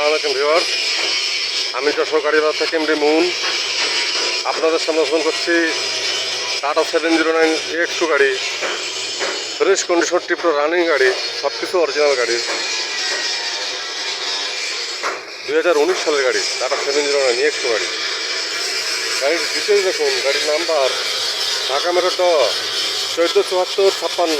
আসসালামু আলাইকুম ভিওয়ার আমি যশোর গাড়িবাজার থেকে এমডি মুন। আপনাদের সামনে ফোন করছি Tata seven zero nine X two গাড়ি। ফ্রেশ কন্ডিশন টিপ রানিং গাড়ি সব কিছু অরিজিনাল গাড়ি। দুই হাজার উনিশ সালের গাড়ি Tata seven zero nine X two গাড়ি। গাড়ির ডিটেলস দেখুন, গাড়ির নাম্বার ঢাকা মেরো ট চোদ্দ চুয়াত্তর ছাপ্পান্ন।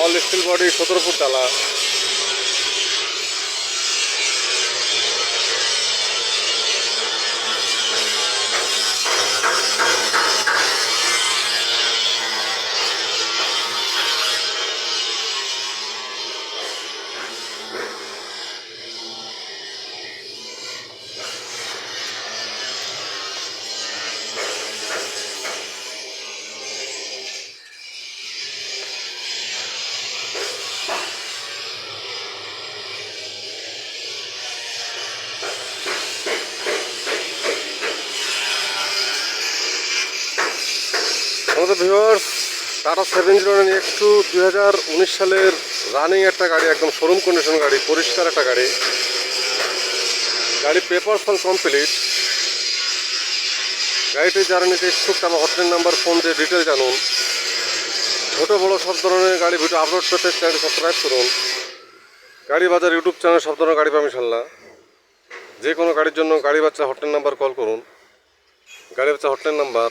অল স্টিল বডি সতেরো ফুট ডালা। আমাদের viewers Tata seven zero nine X two দুই হাজার উনিশ সালের রানিং একটা গাড়ি, একদম শোরুম কন্ডিশন গাড়ি, পরিষ্কার একটা গাড়ি। গাড়ি পেপার ফল কমপ্লিট গাড়িটি যারা নিতে ইচ্ছুক আমার হটলাইন নাম্বার ফোন দিয়ে ডিটেল জানুন। ছোটো বড়ো সব ধরনের গাড়ি ভিডিও আপলোড পেতে চ্যানেল সাবস্ক্রাইব করুন। গাড়ি বাজার ইউটিউব চ্যানেল সব ধরনের গাড়ি পাবেন ইনশাল্লাহ যে কোনো গাড়ির জন্য গাড়ি বাচ্চা হটলাইন নাম্বার কল করুন। গাড়ি বাচ্চা hotline number